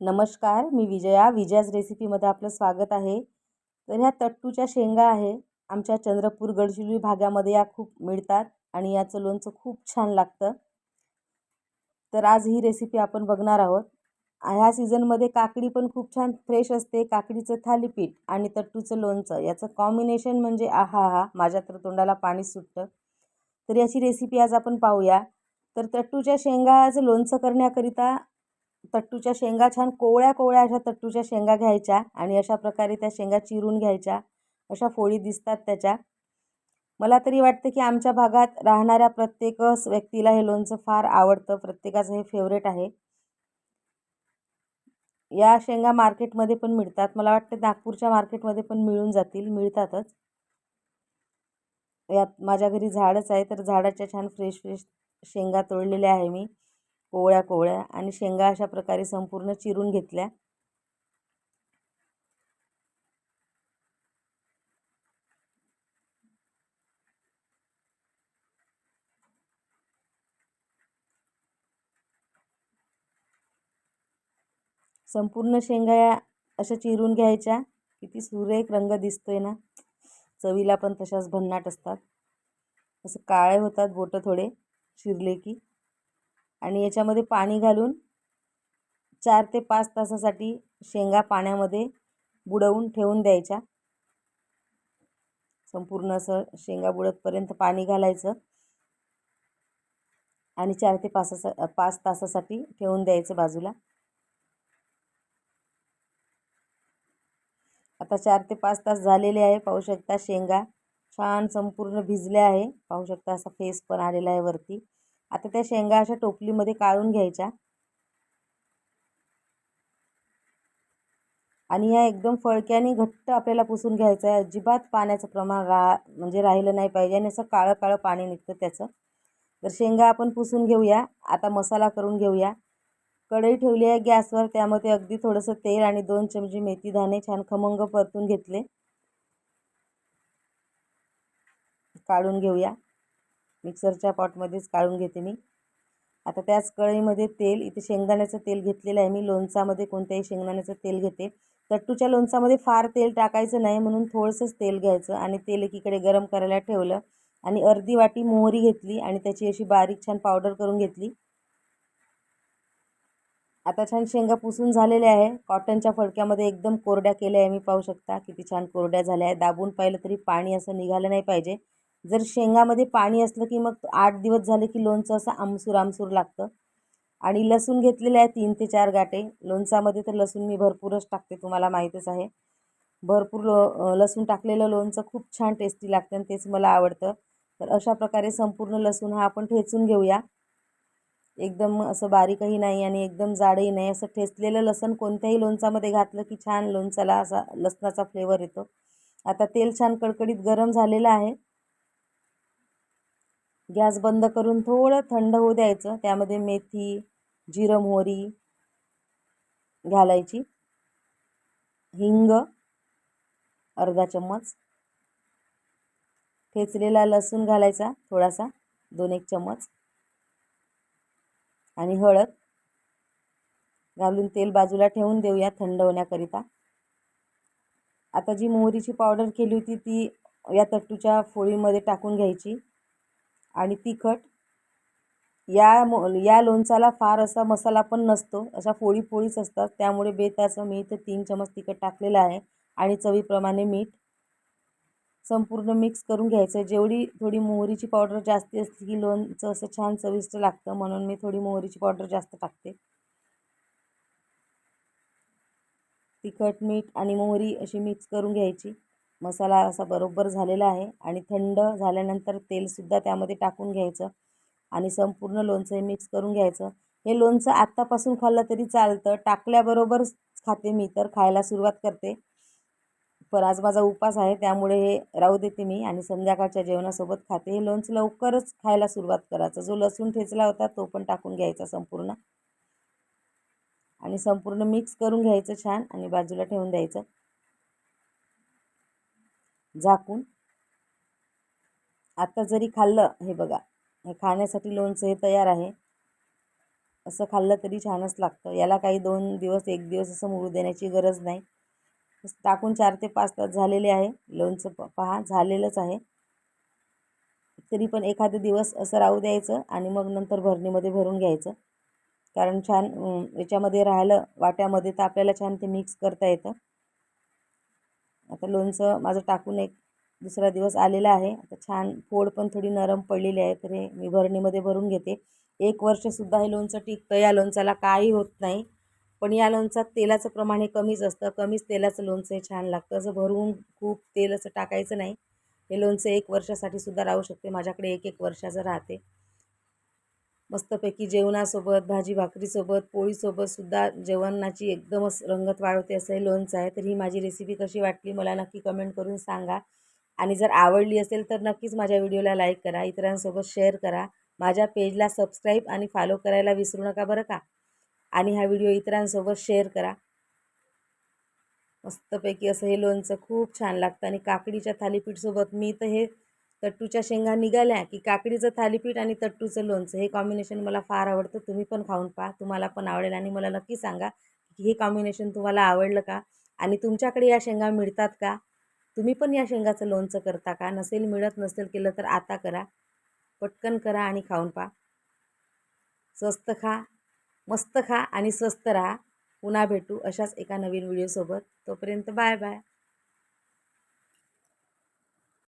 नमस्कार मी विजया. विजयाज रेसिपीमध्ये आपलं स्वागत आहे. तर ह्या तट्टूच्या शेंगा आहे. आमच्या चंद्रपूर गडचिरोली भागामध्ये या खूप मिळतात आणि याचं लोणचं खूप छान लागतं. तर आज ही रेसिपी आपण बघणार आहोत. ह्या सीझनमध्ये काकडी पण खूप छान फ्रेश असते. काकडीचं थालीपीठ आणि तट्टूचं लोणचं याचं कॉम्बिनेशन म्हणजे आहा हा माझ्या तर तोंडाला पाणी सुटतं. तर याची रेसिपी आज आपण पाहूया. तर तट्टूच्या शेंगाचं लोणचं करण्याकरिता तट्टूच्या शेंगा छान कोवळ्या कोवळ्या अशा तट्टूच्या शेंगा घ्यायच्या आणि अशा प्रकारे त्या शेंगा चिरून घ्यायच्या. अशा फोळी दिसतात त्याच्या. मला तरी वाटतं की आमच्या भागात राहणाऱ्या प्रत्येक व्यक्तीला हे लोणचं फार आवडतं. प्रत्येकाचं हे फेवरेट आहे. या शेंगा मार्केटमध्ये पण मिळतात. मला वाटतं नागपूरच्या मार्केटमध्ये पण मिळून जातील. मिळतातच. यात माझ्या घरी झाडच आहे तर झाडाच्या छान फ्रेश फ्रेश शेंगा तोडलेल्या आहे मी. कोवळ्या कोवळ्या आणि शेंगा अशा प्रकारे संपूर्ण चिरून घेतल्या. संपूर्ण शेंगा या अशा चिरून घ्यायच्या. किती सुरेख रंग दिसतोय ना. चवीला पण तशाच भन्नाट असतात. असं काळे होतात बोटं थोडे चिरले की. आणि याच्यामध्ये पाणी घालून चार ते पाच तासासाठी शेंगा पाण्यामध्ये बुडवून ठेवून द्यायच्या. संपूर्ण असं शेंगा बुडतपर्यंत पाणी घालायचं. आणि चार ते पाच पाच तासासाठी ठेवून द्यायचं बाजूला. आता चार ते पाच तास झालेले आहे. पाहू शकता शेंगा छान संपूर्ण भिजल्या आहे. पाहू शकता असा फेस पण आलेला आहे वरती. आता त्या शेंगा अशा टोपलीमध्ये काढून घ्यायच्या. आणि या एकदम फळक्याने घट्ट आपल्याला पुसून घ्यायचं आहे. अजिबात पाण्याचं प्रमाण रा म्हणजे राहिलं नाही पाहिजे आणि असं काळं काळं पाणी निघतं त्याचं. तर शेंगा आपण पुसून घेऊया. आता मसाला करून घेऊया. कढई ठेवली आहे गॅसवर त्यामध्ये अगदी थोडंसं तेल आणि दोन चमचे मेथी दाणे छान खमंग परतून घेतले. काढून घेऊया. मिक्सरच्या पॉटमध्येच काढून घेते मी. आता त्याच कढईमध्ये तेल इथे शेंगदाण्याचं तेल घेतलेलं आहे मी. लोणचामध्ये कोणत्याही शेंगदाण्याचं तेल घेते. तट्टूच्या लोणचामध्ये फार तेल टाकायचं नाही म्हणून थोडंसंच तेल घ्यायचं आणि तेल एकीकडे गरम करायला ठेवलं आणि अर्धी वाटी मोहरी घेतली आणि त्याची अशी बारीक छान पावडर करून घेतली. आता छान शेंगा पुसून झालेल्या आहे. कॉटनच्या फडक्यामध्ये एकदम कोरड्या केल्या आहे. मी पाहू शकता किती छान कोरड्या झाल्या आहे दाबून पाहिलं तरी पाणी असं निघालं नाही पाहिजे. जर शेंगामध्ये पाणी असलं की मग आठ दिवस झाले की लोणचं असं आमसूर आमसूर लागतं. आणि लसूण घेतलेले आहे तीन ते चार गाठे लोणचामध्ये तर लसूण मी भरपूरच टाकते तुम्हाला माहीतच आहे. भरपूर लो लसूण टाकलेलं लोणचं खूप छान टेस्टी लागतं आणि तेच मला आवडतं. तर अशा प्रकारे संपूर्ण लसूण हा आपण ठेचून घेऊया. एकदम असं बारीकही नाही आणि एकदम जाडही नाही. असं ठेचलेलं लसण कोणत्याही लोणचामध्ये घातलं की छान लोणचाला असा लसणाचा फ्लेवर येतो. आता तेल छान कडकडीत गरम झालेलं आहे. गॅस बंद करून थोडं थंड होऊ द्यायचं. त्यामध्ये मेथी जिरं मोहरी घालायची. हिंग अर्धा चम्मच. ठेचलेला लसूण घालायचा थोडासा दोन एक चम्मच. आणि हळद घालून तेल बाजूला ठेवून देऊया थंड होण्याकरिता. आता जी मोहरीची पावडर केली होती ती या तट्टूच्या फोळीमध्ये टाकून घ्यायची. आणि तिखट या मो या लोणचाला फार असा मसाला पण नसतो. अशा फोळी फोळीच असतात. त्यामुळे बेताचं मी इथं तीन चमच तिखट टाकलेलं आहे आणि चवीप्रमाणे मीठ संपूर्ण मिक्स करून घ्यायचं. जेवढी थोडी मोहरीची पावडर जास्ती असली की लोणचं असं छान चविष्ट लागतं. म्हणून मी थोडी मोहरीची पावडर जास्त टाकते. तिखट मीठ आणि मोहरी अशी मिक्स करून घ्यायची. मसाला असा बरोबर झालेला आहे आणि थंड झाल्यानंतर तेलसुद्धा त्यामध्ये टाकून घ्यायचं आणि संपूर्ण लोणचं हे मिक्स करून घ्यायचं. हे लोणचं आत्तापासून खाल्लं तरी चालतं. टाकल्याबरोबर खाते मी तर खायला सुरुवात करते. पण आज माझा उपास आहे त्यामुळे हे राहू देते मी आणि संध्याकाळच्या जेवणासोबत खाते. हे लोणचं लवकरच खायला सुरुवात करायचं. जो लसूण ठेचला होता तो पण टाकून घ्यायचा संपूर्ण. आणि संपूर्ण मिक्स करून घ्यायचं छान आणि बाजूला ठेवून द्यायचं. झाकून. आत्ता जरी खाल्लं हे बघा हे खाण्यासाठी लोणचं हे तयार आहे. असं खाल्लं तरी छानच लागतं. याला काही दोन दिवस एक दिवस असं मुरू देण्याची गरज नाही. टाकून चार ते पाच तास झालेले आहे. लोणचं प पहा झालेलंच आहे. तरी पण एखादं दिवस असं राहू द्यायचं आणि मग नंतर भरणीमध्ये भरून घ्यायचं. कारण छान याच्यामध्ये राहिलं वाट्यामध्ये तर आपल्याला छान ते मिक्स करता येतं. आता लोणचं माझं टाकून एक दुसरा दिवस आलेला आहे. आता छान फोड पण थोडी नरम पडलेली आहे तर हे मी भरणीमध्ये भरून घेते. एक वर्षसुद्धा हे लोणचं टिकतं या लोणचाला काही होत नाही. पण या लोणचात तेलाचं प्रमाण हे कमीच असतं. कमीच तेलाचं लोणचं हे छान लागतं. असं भरून खूप तेल असं टाकायचं नाही. हे लोणचं एक वर्षासाठी सुद्धा राहू शकते. माझ्याकडे एक एक वर्षाचं राहते. मस्तपैकी जेवणासोबत भाजी भाकरीसोबत पोळीसोबतसुद्धा जेवणाची एकदमच रंगत वाढवते असं हे लोणचं आहे. तर ही माझी रेसिपी कशी वाटली मला नक्की कमेंट करून सांगा. आणि जर आवडली असेल तर नक्कीच माझ्या व्हिडिओला लाईक करा. इतरांसोबत शेअर करा. माझ्या पेजला सबस्क्राईब आणि फॉलो करायला विसरू नका बरं का? आणि हा व्हिडिओ इतरांसोबत शेअर करा. मस्तपैकी असं हे लोणचं खूप छान लागतं. आणि काकडीच्या थालीपीठसोबत मी तर हे तट्टूच्या शेंगा निघाल्या की काकडीचं थालीपीठ आणि तट्टूचं लोणचं. हे कॉम्बिनेशन मला फार आवडतं. तुम्ही पण खाऊन पहा. तुम्हाला पण आवडेल आणि मला नक्की सांगा की हे कॉम्बिनेशन तुम्हाला आवडलं का? आणि तुमच्याकडे या शेंगा मिळतात का? तुम्ही पण या शेंगाचं लोणचं करता का? नसेल मिळत नसेल केलं तर आता करा. पटकन करा आणि खाऊन पहा. स्वस्त खा मस्त खा आणि स्वस्त राहा. पुन्हा भेटू अशाच एका नवीन व्हिडिओसोबत तोपर्यंत बाय बाय.